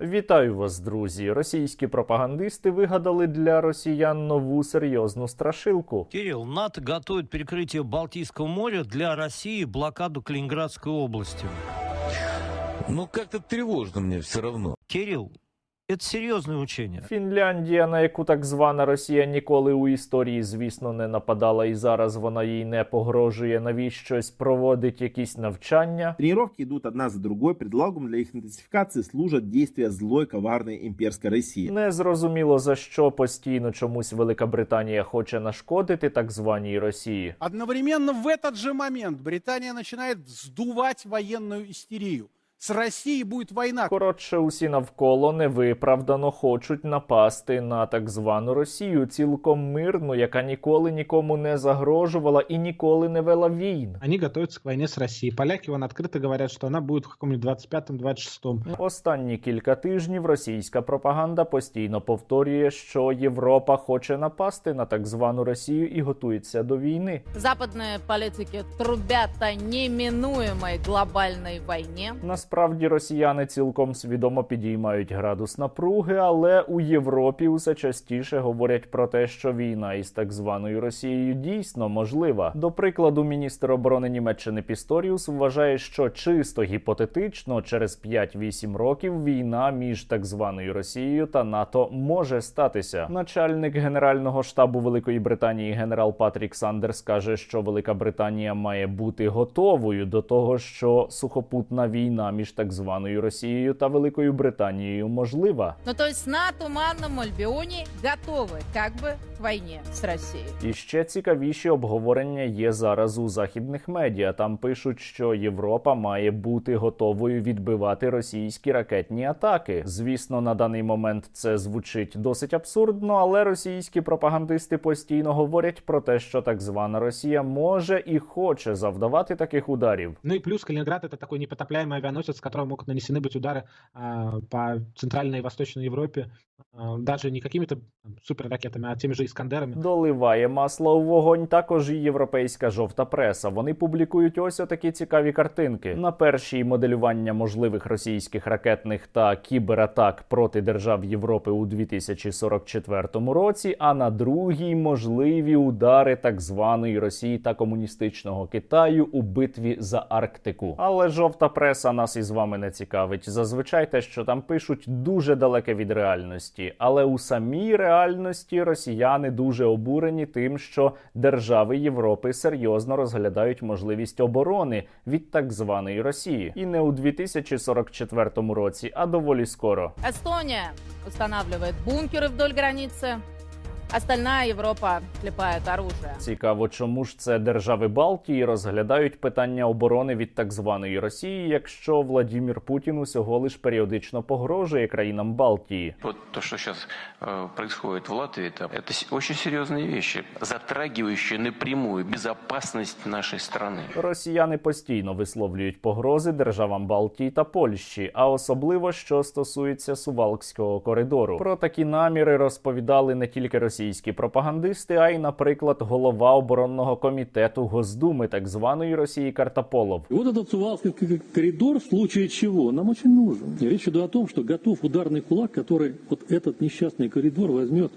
Вітаю вас, друзі! Російські пропагандисти вигадали для росіян нову серйозну страшилку. Кирилл, НАТО готує перекриття Балтійського моря для Росії блокаду Калининградской області. Ну, как-то тревожно мне все равно. Кирилл, это серьезное учение. Фінляндія, на яку так звана Росія ніколи у історії, звісно, не нападала, і зараз вона їй не погрожує. Навіщось проводить якісь навчання. Тренировки идут одна за другой, предлогом для их интенсификации служат действия злой, коварной имперской России. Не зрозуміло за що постійно чомусь Велика Британія хоче нашкодити так званій Росії. Одновременно в этот же момент Британия начинает сдувать военную истерию. С Россией будет война. Коротше, усі навколо невиправдано хочуть напасти на так звану Росію, цілком мирну, яка ніколи нікому не загрожувала і ніколи не вела війн. Они готовятся к войне с Россией. Поляки вон открыто говорят, что она будет в каком-нибудь 25-м, 26-м. Останні кілька тижнів російська пропаганда постійно повторює, що Європа хоче напасти на так звану Росію і готується до війни. Западные политики трубят о неминуемой глобальной войне. Насправді росіяни цілком свідомо підіймають градус напруги, але у Європі усе частіше говорять про те, що війна із так званою Росією дійсно можлива. До прикладу, міністр оборони Німеччини Пісторіус вважає, що чисто гіпотетично через 5-8 років війна між так званою Росією та НАТО може статися. Начальник генерального штабу Великої Британії генерал Патрік Сандерс каже, що Велика Британія має бути готовою до того, що сухопутна війна між так званою Росією та Великою Британією можлива. Ну, то есть на Туманном Альбионе готовы как бы к войне с Россией. І ще цікавіші обговорення є зараз у західних медіа. Там пишуть, що Європа має бути готовою відбивати російські ракетні атаки. Звісно, на даний момент це звучить досить абсурдно, але російські пропагандисти постійно говорять про те, що так звана Росія може і хоче завдавати таких ударів. Ну и плюс Калининград это такой непотопляемый авианосец, с которого могут нанесены быть удары а, по Центральной и Восточной Европе, а, даже не какими-то там, суперракетами, а теми же Искандерами. Доливає масло у вогонь також і європейська жовта преса. Вони публікують ось отакі цікаві картинки. На першій моделювання можливих російських ракетних та кібератак проти держав Європи у 2044 році, а на другій можливі удари так званої Росії та комуністичного Китаю у битві за Арктику. Але жовта преса нас із вами не цікавить. Зазвичай те, що там пишуть, дуже далеке від реальності. Але у самій реальності росіяни дуже обурені тим, що держави Європи серйозно розглядають можливість оборони від так званої Росії, і не у 2044 році, а доволі скоро. Эстония устанавливает бункеры вдоль границы. Остальная Европа клепает оружие. Цікаво, чому ж це держави Балтії розглядають питання оборони від так званої Росії, якщо Владімір Путін усього лиш періодично погрожує країнам Балтії. Вот то, что сейчас э, происходит в Латвии, это, это с- очень серьезные вещи, затрагивающие напрямую безопасность нашей страны. Росіяни постійно висловлюють погрози державам Балтії та Польщі, а особливо що стосується Сувалкського коридору. Про такі наміри розповідали не тільки російські пропагандисти, а й, наприклад, голова оборонного комітету Госдуми так званої Росії Картаполов. И вот этот Сувалский к- коридор в случае чего нам очень нужен. И речь идет о том, что готов ударный кулак, который вот этот несчастный коридор возьмет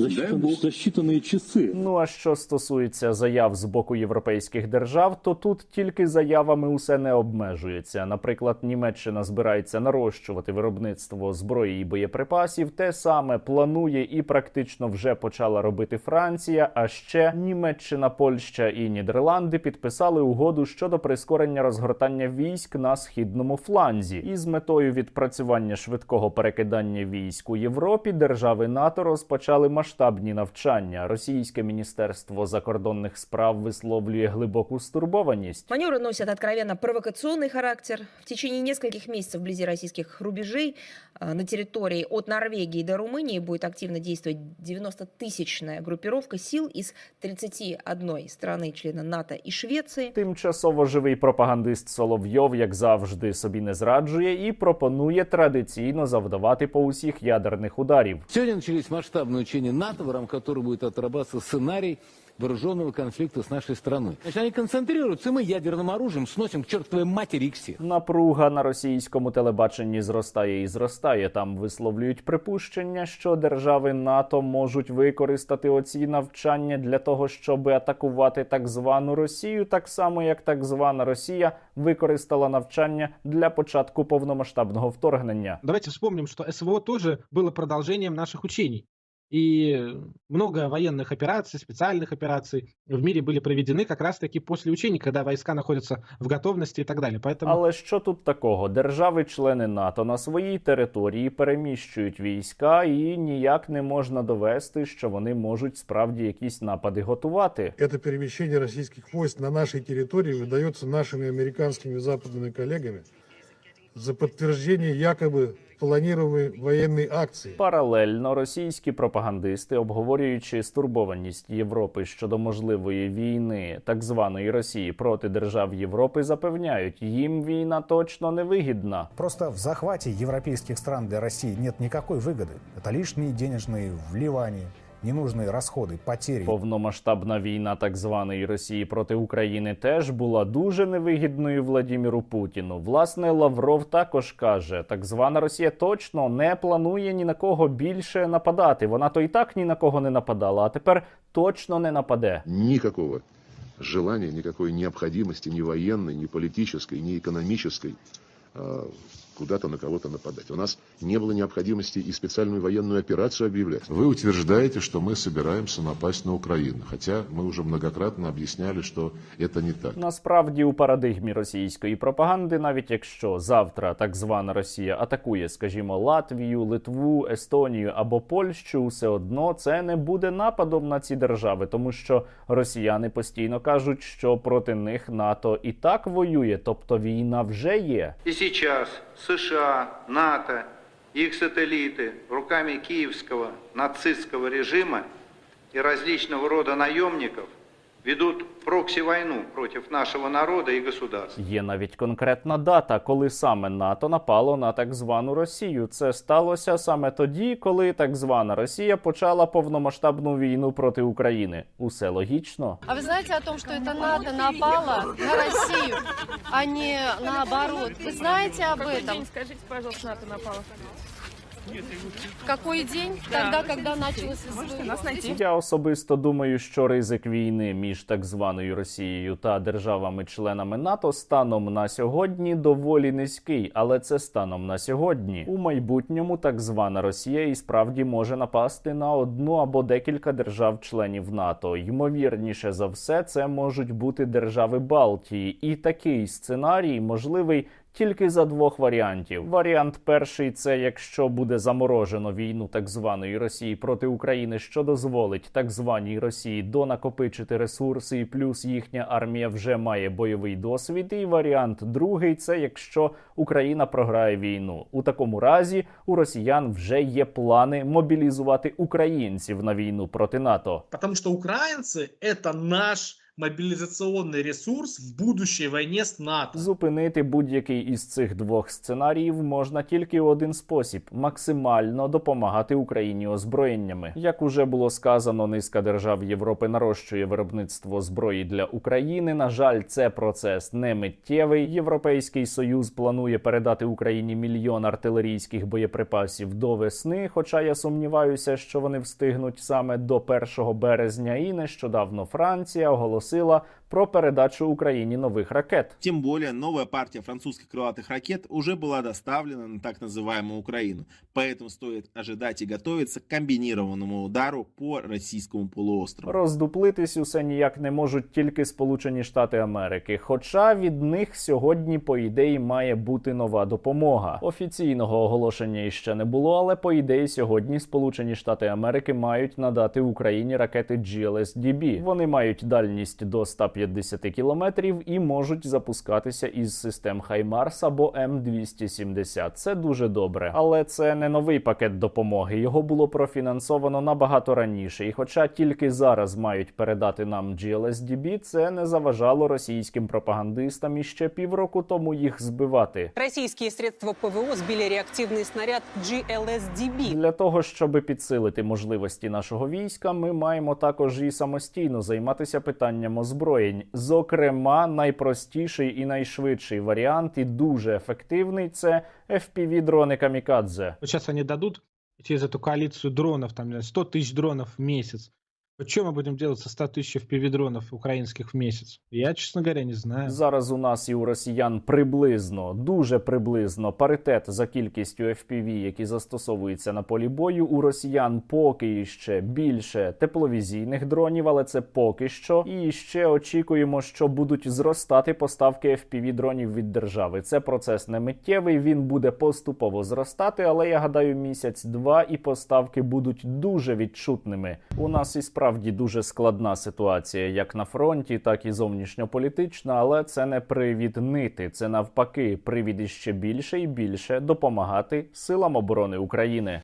за считанные, за считанные часы. Ну а що стосується заяв з боку європейських держав, то тут тільки заявами усе не обмежується. Наприклад, Німеччина збирається нарощувати виробництво зброї і боєприпасів. Те саме планує і практично вже почала робити Франція. А ще Німеччина, Польща і Нідерланди підписали угоду щодо прискорення розгортання військ на східному фланзі. І з метою відпрацювання швидкого перекидання військ у Європі держави НАТО розпочали масштабні навчання. Російське міністерство закордонних справ висловлює глибоку стурбованість. Маневры носят откровенно провокационный характер. В течение нескольких месяцев вблизи российских рубежей э, на территории от Норвегии до Румынии будет активно действовать 90-тысячная группировка сил из 31 страны, члена НАТО и Швеции. Тимчасово живий пропагандист Соловйов, як завжди, собі не зраджує і пропонує традиційно завдавати по усіх ядерних ударів. Сегодня начались масштабные учения НАТО, в рамках которых будет отрабатываться сценарий вооруженного конфликта с нашей страной. Значит, они концентрируются, и мы ядерным оружием сносим к чертовой матери их всех. Напруга на російському телебаченні зростає і зростає. Там висловлюють припущення, що держави НАТО можуть використати оці навчання для того, щоб атакувати так звану Росію, так само як так звана Росія використала навчання для початку повномасштабного вторгнення. Давайте вспомним, что СВО тоже было продолжением наших учений. И много военных операций, специальных операций в мире были проведены как раз-таки после учений, когда войска находятся в готовности и так далее. Поэтому Але що тут такого? Держави-члени НАТО на своїй території переміщують війська, і ніяк не можна довести, що вони можуть справді якісь напади готувати. Это перемещение российских войск на нашей территории выдается нашими американскими и западными коллегами за подтверждение якобы планируемой военной акции. Паралельно російські пропагандисти, обговорюючи стурбованість Європи щодо можливої війни так званої Росії проти держав Європи, запевняють, їм війна точно не вигідна. Просто в захвате европейских стран для России нет никакой выгоды. Это лишние денежные вливания, ненужные расходы, потери. Повномасштабна війна так званої Росії проти України теж була дуже невигідною Владіміру Путіну. Власне, Лавров також каже: так звана Росія точно не планує ні на кого більше нападати. Вона то і так ні на кого не нападала, а тепер точно не нападе. никакого желания, никакой необходимости ни военной, ни политической, ни экономической э, куда-то на кого-то нападать. У нас не было необходимости и специальную военную операцию объявлять. Вы утверждаете, что мы собираемся напасть на Украину, хотя мы уже многократно объясняли, что это не так. Насправді, у парадигмі російської пропаганди, навіть якщо завтра так звана Росія атакує, скажімо, Латвію, Литву, Естонію або Польщу, все одно це не буде нападом на ці держави, тому що росіяни постійно кажуть, що проти них НАТО і так воює, тобто війна вже є. И сейчас США, НАТО, их сателлиты руками киевского нацистского режима и различного рода наемников ведут прокси-войну против нашего народа и государства. Є навіть конкретна дата, коли саме НАТО напало на так звану Росію. Це сталося саме тоді, коли так звана Росія почала повномасштабну війну проти України. Усе логічно. А вы знаете о том, что это НАТО напало на Россию, а не наоборот? Вы знаете об этом? Скажите, пожалуйста, НАТО напало. В какой день? Тогда, когда началось СВО. Я особисто думаю, що ризик війни між так званою Росією та державами-членами НАТО станом на сьогодні доволі низький, але це станом на сьогодні. У майбутньому так звана Росія і справді може напасти на одну або декілька держав-членів НАТО. Ймовірніше за все, це можуть бути держави Балтії, і такий сценарій можливий тільки за двох варіантів. Варіант перший це якщо буде заморожено війну так званої Росії проти України, що дозволить так званій Росії донакопичити ресурси, і плюс їхня армія вже має бойовий досвід. І варіант другий це якщо Україна програє війну. У такому разі у росіян вже є плани мобілізувати українців на війну проти НАТО. Потому что украинцы это наш мобилизационный ресурс в будущей войне с НАТО. Зупинити будь-який із цих двох сценаріїв можна тільки в один спосіб: максимально допомагати Україні озброєннями. Як уже було сказано, низка держав Європи нарощує виробництво зброї для України. На жаль, це процес не миттєвий. Європейський союз планує передати Україні мільйон артилерійських боєприпасів до весни. Хоча я сумніваюся, що вони встигнуть саме до 1 березня. І нещодавно Франція оголосила просила про передачу Україні нових ракет. Тем более, новая партия французских крылатых ракет уже была доставлена на так называемую Украину. Поэтому стоит ожидать и готовиться к комбинированному удару по российскому полуострову. Роздуплитись усе ніяк не можуть тільки Сполучені Штати Америки. Хоча від них сьогодні, по ідеї, має бути нова допомога. Офіційного оголошення іще не було, але по ідеї сьогодні Сполучені Штати Америки мають надати Україні ракети GLSDB. Вони мають дальність до 150 150 кілометрів і можуть запускатися із систем Хаймарс або М270. Це дуже добре, але це не новий пакет допомоги. Його було профінансовано набагато раніше. І хоча тільки зараз мають передати нам GLSDB, це не заважало російським пропагандистам іще півроку тому їх збивати. Российские средства ПВО сбили реактивный снаряд GLSDB. Для того щоб підсилити можливості нашого війська, ми маємо також і самостійно займатися питанням озброєнь. Зокрема, найпростіший і найшвидший варіант, і дуже ефективний це fpv дрони камікадзе. Зараз вони дадуть дадут через эту коалицию дронов, там, не 100 тысяч дронов в месяц. Вот что мы будем делать со 100 тысяч FPV-дронов украинских в месяц? Я, честно говоря, не знаю. Зараз у нас і у росіян приблизно, дуже приблизно паритет за кількістю FPV, які застосовуються на полі бою. У росіян поки ще більше тепловізійних дронів, але це поки що. І ще очікуємо, що будуть зростати поставки FPV дронів від держави. Це процес не миттєвий, він буде поступово зростати, але я гадаю, місяць-два і поставки будуть дуже відчутними. У нас і справді дуже складна ситуація, як на фронті, так і зовнішньополітична, але це не привід нити. Це навпаки, привід іще більше і більше допомагати силам оборони України.